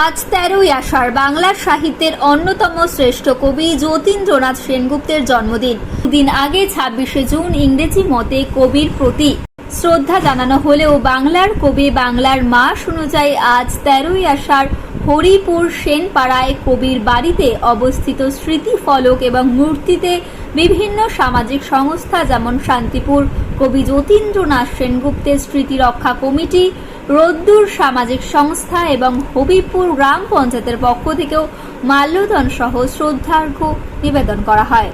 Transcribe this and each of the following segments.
আজ তেরোই আষাঢ় বাংলার সাহিত্যের অন্যতম শ্রেষ্ঠ কবি যতীন্দ্রনাথ সেনগুপ্তের জন্মদিন। দিন আগে, ছাব্বিশে জুন, ইংরেজি মতে কবির প্রতি শ্রদ্ধা জানানো হলেও বাংলার কবি বাংলার মাস অনুযায়ী আজ তেরোই আষাঢ়, হরিপুর সেনপাড়ায় কবির বাড়িতে অবস্থিত স্মৃতি ফলক এবং মূর্তিতে বিভিন্ন সামাজিক সংস্থা যেমন শান্তিপুর, কবি যতীন্দ্রনাথ সেনগুপ্তের স্মৃতি রক্ষা কমিটি রোদ্দুর সামাজিক সংস্থা এবং হবিপুর গ্রাম পঞ্চায়েতের পক্ষ থেকেও মাল্যদান সহ শ্রদ্ধার্ঘ্য নিবেদন করা হয়।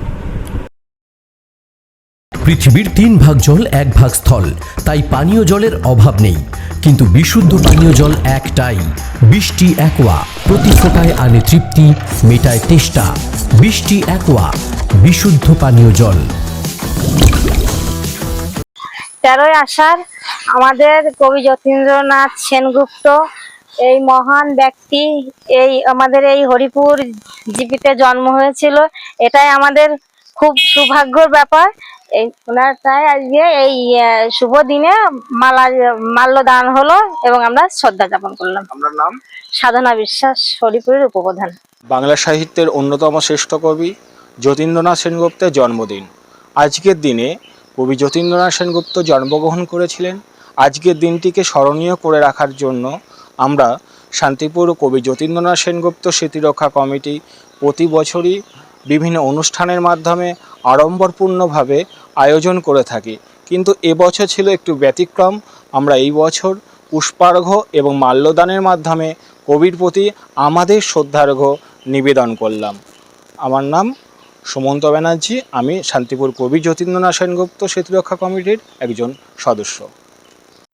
পৃথিবীর তিন ভাগ জল এক ভাগ স্থল তাই পানীয় জলের অভাব নেই। কিন্তু বিশুদ্ধ পানীয় জল একটাই বৃষ্টি একোয়া প্রতি ফোটায় আনে তৃপ্তি মেটায় তেষ্টা। বৃষ্টি একোয়া বিশুদ্ধ পানীয় জল। তেরোই আষাঢ় আমাদের কবি যতীন্দ্রনাথ সেনগুপ্ত এই মহান ব্যক্তি এই আমাদের এই হরিপুর জিপিতে জন্ম হয়েছিল এটাই আমাদের খুব সৌভাগ্যর ব্যাপার। এই ওনার তাই আজকে এই শুভ দিনে মালা মাল্যদান হলো এবং আমরা শ্রদ্ধা যাপন করলাম। আপনার নাম? সাধনা বিশ্বাস হরিপুরের উপপ্রধান। বাংলা সাহিত্যের অন্যতম শ্রেষ্ঠ কবি যতীন্দ্রনাথ সেনগুপ্তের জন্মদিন। আজকের দিনে কবি যতীন্দ্রনাথ সেনগুপ্ত জন্মগ্রহণ করেছিলেন। আজকের দিনটিকে স্মরণীয় করে রাখার জন্য আমরা শান্তিপুর কবি যতীন্দ্রনাথ সেনগুপ্ত স্মৃতিরক্ষা কমিটি প্রতি বছরই বিভিন্ন অনুষ্ঠানের মাধ্যমে আড়ম্বরপূর্ণভাবে আয়োজন করে থাকি। কিন্তু এবছর ছিল একটু ব্যতিক্রম। আমরা এই বছর পুষ্পার্ঘ্য এবং মাল্যদানের মাধ্যমে কবির প্রতি আমাদের শ্রদ্ধার্ঘ্য নিবেদন করলাম। আমার নাম সুমন্ত ব্যানার্জি। আমি শান্তিপুর কবি যতীন্দ্রনাথ সেনগুপ্ত স্মৃতিরক্ষা কমিটির একজন সদস্য।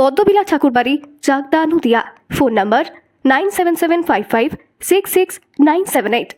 Padmabila Thakurbari Chakdah Nadia. Phone number nine seven seven five five six six nine seven eight.